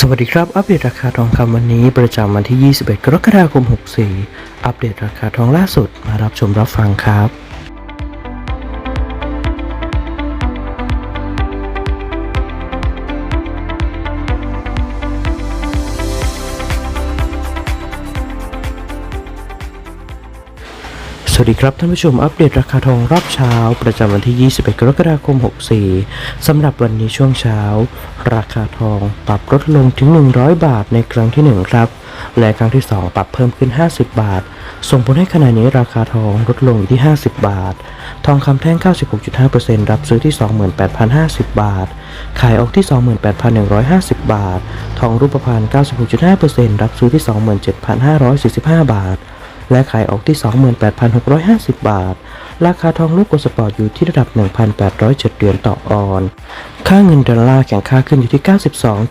สวัสดีครับ อัปเดตราคาทองคำวันนี้ประจำวันที่ 21 กรกฎาคม 64 อัปเดตราคาทองล่าสุดมารับชมรับฟังครับ สวัสดีครับท่านผู้ชมอัปเดตราคาทองรอบเช้า ประจำวันที่ 21 กรกฎาคม 64 สำหรับวันนี้ช่วงเช้า ราคาทองปรับลดลงถึง 100 บาทในครั้งที่ 1 ครับ และครั้งที่ 2 ปรับเพิ่มขึ้น 50 บาท ส่งผลให้ขณะนี้ราคาทองลดลงอยู่ที่ 50 บาท ทองคำแท่ง 96.5%รับซื้อที่ 28,050 บาท ขายออกที่ 28,150 บาท ทองรูปพรรณ96.5%รับซื้อที่ 27,545 บาท และขายออกที่ 28,650 บาท ราคาทองรูปโกลสปอร์ตอยู่ที่ระดับ 1,807เหรียญต่อออน ค่าเงินดอลลาร์แข่งค่าขึ้นอยู่ที่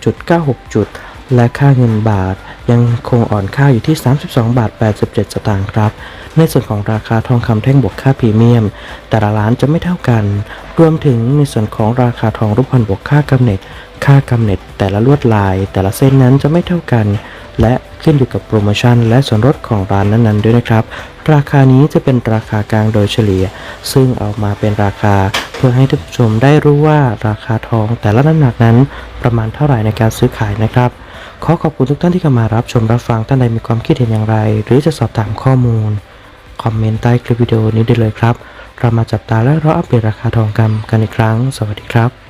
92.96 จุด และค่าเงินบาทยังคงอ่อนค่าอยู่ที่ 32 บาท 87 สตางค์ครับ ในส่วนของราคาทองคำแท่งบวกค่าพรีเมียม แต่ละร้านจะไม่เท่ากัน รวมถึงในส่วนของราคาทองรูปพรรณบวกค่ากำเนิด ค่ากำเนิดแต่ละลวดลาย แต่ละเส้นนั้นจะไม่เท่ากัน และขึ้นอยู่กับโปรโมชั่นและส่วนลดของร้านนั้นๆด้วยนะครับ ราคานี้จะเป็นราคากลางโดยเฉลี่ย ซึ่งเอามาเป็นราคา เพื่อให้ท่านผู้ชมได้รู้ว่าราคาทองแต่ละน้ำหนักนั้นประมาณเท่าไหร่ในการซื้อขายนะครับ ขอขอบคุณทุกท่านที่เข้ามารับชมรับฟังท่านใดมีความคิดเห็นอย่างไร หรือจะสอบถามข้อมูล คอมเมนต์ใต้คลิปวิดีโอนี้ได้เลยครับ เรามาจับตาและรออัปเดตราคาทองคำกันอีกครั้ง สวัสดีครับ